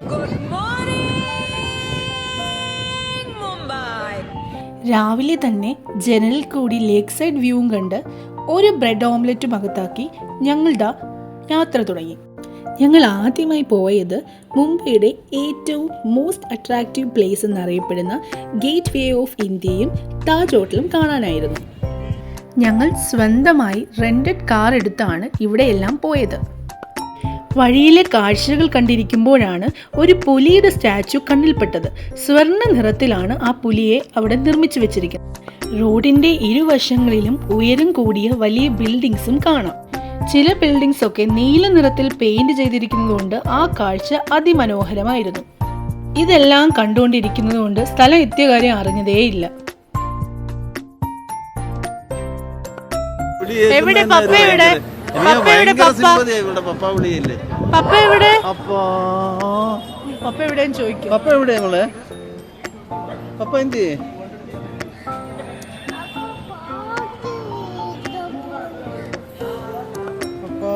Good morning, Mumbai. രാവിലെ തന്നെ ജനലിൽ കൂടി ലേക്ക് സൈഡ് വ്യൂവും കണ്ട് ഒരു ബ്രെഡ് ഓംലെറ്റും അകത്താക്കി ഞങ്ങളുടെ യാത്ര തുടങ്ങി. ഞങ്ങൾ ആദ്യമായി പോയത് മുംബൈയുടെ ഏറ്റവും മോസ്റ്റ് അട്രാക്റ്റീവ് പ്ലേസ് എന്നറിയപ്പെടുന്ന ഗേറ്റ് വേ ഓഫ് ഇന്ത്യയും താജ് ഹോട്ടലും കാണാനായിരുന്നു. ഞങ്ങൾ സ്വന്തമായി റെന്റഡ് കാർ എടുത്താണ് ഇവിടെയെല്ലാം പോയത്. വഴിയിലെ കാഴ്ചകൾ കണ്ടിരിക്കുമ്പോഴാണ് ഒരു പുലിയുടെ സ്റ്റാച്ചു കണ്ണിൽപ്പെട്ടത്. സ്വർണ നിറത്തിലാണ് ആ പുലിയെ അവിടെ നിർമ്മിച്ചു വെച്ചിരിക്കുന്നത്. റോഡിന്റെ ഇരുവശങ്ങളിലും ഉയരം കൂടിയ വലിയ ബിൽഡിങ്സും കാണാം. ചില ബിൽഡിങ്സ് ഒക്കെ നീല നിറത്തിൽ പെയിന്റ് ചെയ്തിരിക്കുന്നതുകൊണ്ട് ആ കാഴ്ച അതിമനോഹരമായിരുന്നു. ഇതെല്ലാം കണ്ടുകൊണ്ടിരിക്കുന്നതുകൊണ്ട് സ്ഥലം എത്തിയ കാര്യം അറിഞ്ഞതേയില്ല എവിടെ? പപ്പ എവിടെ? പപ്പ. എവിടെ പപ്പ? പപ്പ എവിടെ? പപ്പ. എവിടെയും ചോദിക്കും. പപ്പ എവിടെ നമ്മളെ പപ്പ എന്ത്? പപ്പാ.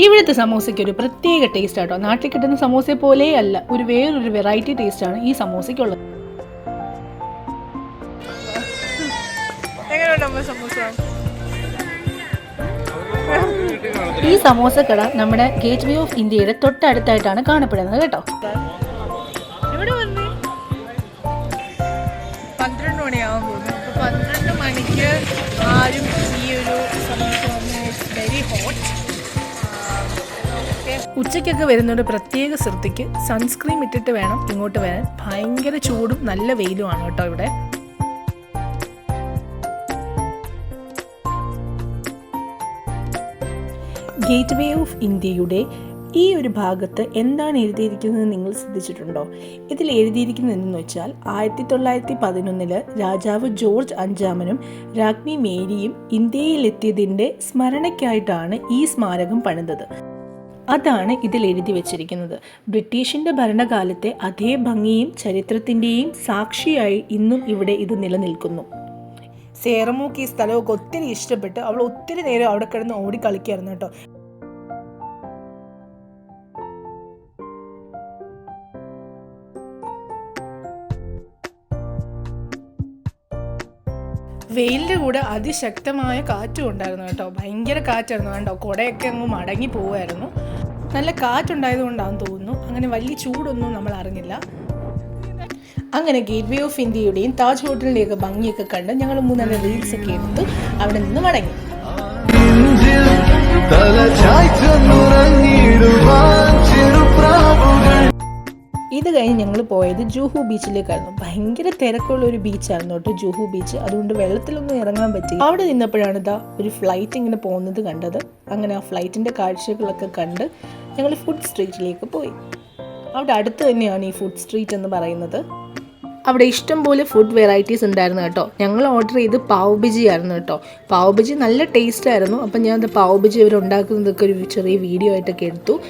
ഇവിടുത്തെ സമോസയ്ക്ക് ഒരു പ്രത്യേക ടേസ്റ്റ് ആട്ടോ. നാട്ടിൽ കിട്ടുന്ന സമോസയെ പോലെ അല്ല. ഒരു വേറൊരു വെറൈറ്റി ടേസ്റ്റ് ആണ് ഈ സമോസയ്ക്കുള്ളത്. ഈ സമോസ? കട നമ്മുടെ ഗേറ്റ് വേ ഓഫ് ഇന്ത്യയുടെ തൊട്ടടുത്തായിട്ടാണ് കാണപ്പെടുന്നത് കേട്ടോ. ഇവിടെ വന്ന്? പന്ത്രണ്ട് മണിയാവാൻ പോകുന്നു. പന്ത്രണ്ട് മണിക്ക് ആരും ഈ ഒരു സമോസ വെരി ഹോട്ട് ഉച്ചയ്ക്കൊക്കെ വരുന്നൊരു പ്രത്യേക ശ്രദ്ധയ്ക്ക് സൺസ്ക്രീം ഇട്ടിട്ട് വേണം ഇങ്ങോട്ട് വരാൻ. ഭയങ്കര ചൂടും നല്ല വെയിലുമാണ് കേട്ടോ ഇവിടെ. ഗേറ്റ് വേ ഓഫ് ഇന്ത്യയുടെ ഈ ഒരു ഭാഗത്ത് എന്താണ് എഴുതിയിരിക്കുന്നത് നിങ്ങൾ ശ്രദ്ധിച്ചിട്ടുണ്ടോ? ഇതിൽ എഴുതിയിരിക്കുന്നത് എന്ന് വെച്ചാൽ ആയിരത്തി തൊള്ളായിരത്തി പതിനൊന്നിൽ രാജാവ് ജോർജ് അഞ്ചാമനും രാജ്ഞി മേരിയും ഇന്ത്യയിലെത്തിയതിന്റെ സ്മരണയ്ക്കായിട്ടാണ് ഈ സ്മാരകം പണിതത്. അതാണ് ഇതിൽ എഴുതി വച്ചിരിക്കുന്നത്. ബ്രിട്ടീഷിന്റെ ഭരണകാലത്തെ അതേ ഭംഗിയും ചരിത്രത്തിന്റെയും സാക്ഷിയായി ഇന്നും ഇവിടെ ഇത് നിലനിൽക്കുന്നു. സേറമോക്ക് ഈ സ്ഥലമൊക്കെ ഒത്തിരി ഇഷ്ടപ്പെട്ട് അവൾ ഒത്തിരി നേരം അവിടെ കിടന്ന് ഓടി കേട്ടോ. വെയിലിന്റെ കൂടെ അതിശക്തമായ കാറ്റും ഉണ്ടായിരുന്നു കേട്ടോ. ഭയങ്കര കാറ്റായിരുന്നു. കണ്ടോ കുടയൊക്കെ അങ്ങ് മടങ്ങി പോവുമായിരുന്നു നല്ല കാറ്റുണ്ടായത് കൊണ്ടാണെന്ന് തോന്നുന്നു. അങ്ങനെ വലിയ ചൂടൊന്നും നമ്മൾ അറിഞ്ഞില്ല. അങ്ങനെ ഗേറ്റ് വേ ഓഫ് ഇന്ത്യയുടെയും താജ് ഹോട്ടലിന്റെയൊക്കെ ഭംഗിയൊക്കെ കണ്ട് ഞങ്ങൾ മൂന്നാൽ റീൽസ് ഒക്കെ എടുത്ത് അവിടെ നിന്ന് മടങ്ങി. തല ഇത് കഴിഞ്ഞ് ഞങ്ങൾ പോയത് ജൂഹു ബീച്ചിലേക്കായിരുന്നു. ഭയങ്കര തിരക്കുള്ള ഒരു ബീച്ചായിരുന്നു കേട്ടോ ജൂഹു ബീച്ച്. അതുകൊണ്ട് വെള്ളത്തിലൊന്നും ഇറങ്ങാൻ പറ്റി. അവിടെ നിന്നപ്പോഴാണ് ഇതാ ഒരു ഫ്ലൈറ്റ് ഇങ്ങനെ പോകുന്നത് കണ്ടത്. അങ്ങനെ ആ ഫ്ലൈറ്റിന്റെ കാഴ്ചകളൊക്കെ കണ്ട് ഞങ്ങൾ ഫുഡ് സ്ട്രീറ്റിലേക്ക് പോയി. അവിടെ അടുത്ത് തന്നെയാണ് ഈ ഫുഡ് സ്ട്രീറ്റ് എന്ന് പറയുന്നത്. അവിടെ ഇഷ്ടംപോലെ ഫുഡ് വെറൈറ്റീസ് ഉണ്ടായിരുന്നു കേട്ടോ. ഞങ്ങൾ ഓർഡർ ചെയ്ത് പാവ് ബിജി ആയിരുന്നു കേട്ടോ. പാവ് ബിജി നല്ല ടേസ്റ്റ് ആയിരുന്നു. അപ്പം ഞാൻ പാവ് ബിജി അവർ ഉണ്ടാക്കുന്നതൊക്കെ ഒരു ചെറിയ വീഡിയോ ആയിട്ടൊക്കെ എടുത്തു.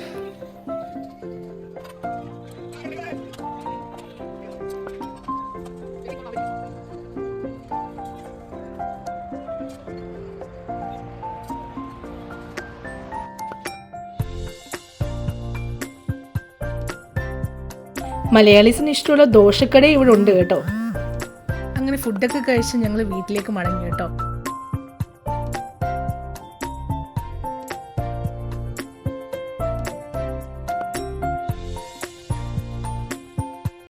മലയാളീസിന് ഇഷ്ടമുള്ള ദോശക്കട ഇവിടെ ഉണ്ട് കേട്ടോ. അങ്ങനെ ഫുഡൊക്കെ കഴിച്ച് ഞങ്ങൾ വീട്ടിലേക്ക് മടങ്ങി കേട്ടോ.